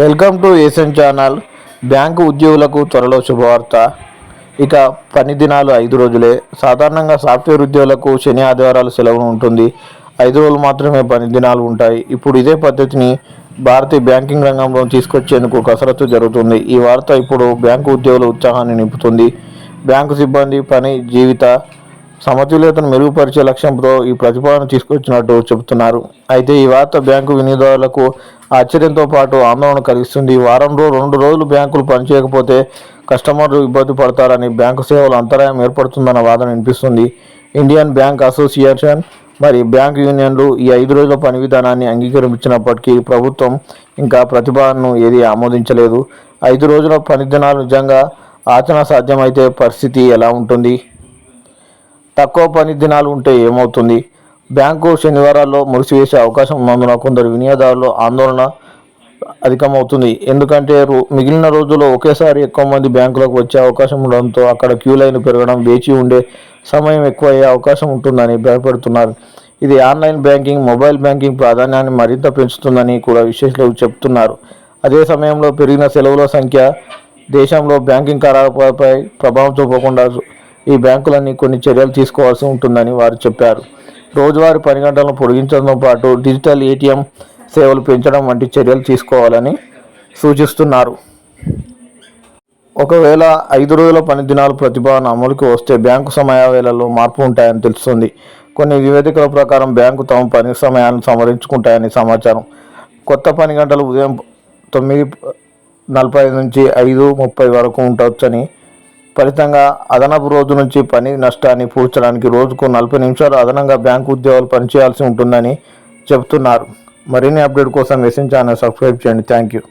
Welcome to ఏసెన్ channel. Bank ఉద్యోగులకు త్వరలో శుభవార్త. ఇక పని దినాలు ఐదు రోజులే. సాధారణంగా సాఫ్ట్వేర్ ఉద్యోగులకు శని ఆదివారాలు సెలవు ఉంటుంది. ఐదు రోజులు మాత్రమే పని దినాలు ఉంటాయి. ఇప్పుడు ఇదే పద్ధతిని భారతీయ బ్యాంకింగ్ రంగంలో తీసుకొచ్చేందుకు కసరత్తు జరుగుతుంది. ఈ వార్త ఇప్పుడు బ్యాంకు ఉద్యోగుల ఉత్సాహాన్ని నింపుతుంది. బ్యాంకు సిబ్బంది పని జీవిత సమతుల్యతను మెరుగుపరిచే లక్ష్యంతో ఈ ప్రతిపాదన తీసుకొచ్చినట్టు చెబుతున్నారు. అయితే ఈ వార్త బ్యాంకు వినియోగదారులకు ఆశ్చర్యంతో పాటు ఆందోళన కలిగిస్తుంది. వారంలో రెండు రోజులు బ్యాంకులు పనిచేయకపోతే కస్టమర్లు ఇబ్బంది పడతారని బ్యాంకు సేవలు అంతరాయం ఏర్పడుతుందన్న వాదన వినిపిస్తుంది. ఇండియన్ బ్యాంక్ అసోసియేషన్ మరి బ్యాంక్ యూనియన్లు ఈ ఐదు రోజుల పని విధానాన్ని అంగీకరించినప్పటికీ ప్రభుత్వం ఇంకా ప్రతిపాదనను ఏది ఆమోదించలేదు. ఐదు రోజుల పని దినాలు నిజంగా ఆచరణ సాధ్యమైతే పరిస్థితి ఎలా ఉంటుంది? తక్కువ పని దినాలు ఉంటే ఏమవుతుంది? బ్యాంకు శనివారాల్లో మురిసివేసే అవకాశం ఉన్నందున కొందరు వినియోగదారులు ఆందోళన అధికమవుతుంది. ఎందుకంటే రో- మిగిలిన రోజుల్లో ఒకేసారి ఎక్కువ మంది బ్యాంకులకు వచ్చే అవకాశం ఉండడంతో అక్కడ క్యూ లైన్ పెరగడం వేచి ఉండే సమయం ఎక్కువ అయ్యే అవకాశం ఉంటుందని భయపడుతున్నారు. ఇది ఆన్లైన్ బ్యాంకింగ్ మొబైల్ బ్యాంకింగ్ ప్రాధాన్యాన్ని మరింత పెంచుతుందని కూడా విశ్లేషకులు చెబుతున్నారు. అదే సమయంలో పెరిగిన సెలవుల సంఖ్య దేశంలో బ్యాంకింగ్ కార్యకలాపాలపై ప్రభావం చూపకుండా ఈ బ్యాంకులన్నీ కొన్ని చర్యలు తీసుకోవాల్సి ఉంటుందని వారు చెప్పారు. రోజువారీ పని గంటలను పొడిగించడంతో పాటు డిజిటల్ ఏటీఎం సేవలు పెంచడం వంటి చర్యలు తీసుకోవాలని సూచిస్తున్నారు. ఒకవేళ ఐదు రోజుల పని దినాలు ప్రతిభావన అమలుకి వస్తే బ్యాంకు సమయవేళల్లో మార్పు ఉంటాయని తెలుస్తుంది. కొన్ని నివేదికల ప్రకారం బ్యాంకు తమ పని సమయాన్ని సమరించుకుంటాయని సమాచారం. కొత్త పని గంటలు ఉదయం తొమ్మిది నలభై నుంచి ఐదు ముప్పై వరకు ఉండవచ్చని ఫలితంగా అదనపు రోజు నుంచి పని నష్టాన్ని పూడ్చడానికి రోజుకు నలభై నిమిషాలు అదనంగా బ్యాంకు ఉద్యోగాలు పనిచేయాల్సి ఉంటుందని చెబుతున్నారు. మరిన్ని అప్డేట్ కోసం ఎస్ఎన్ ఛానల్ సబ్స్క్రైబ్ చేయండి. Thank you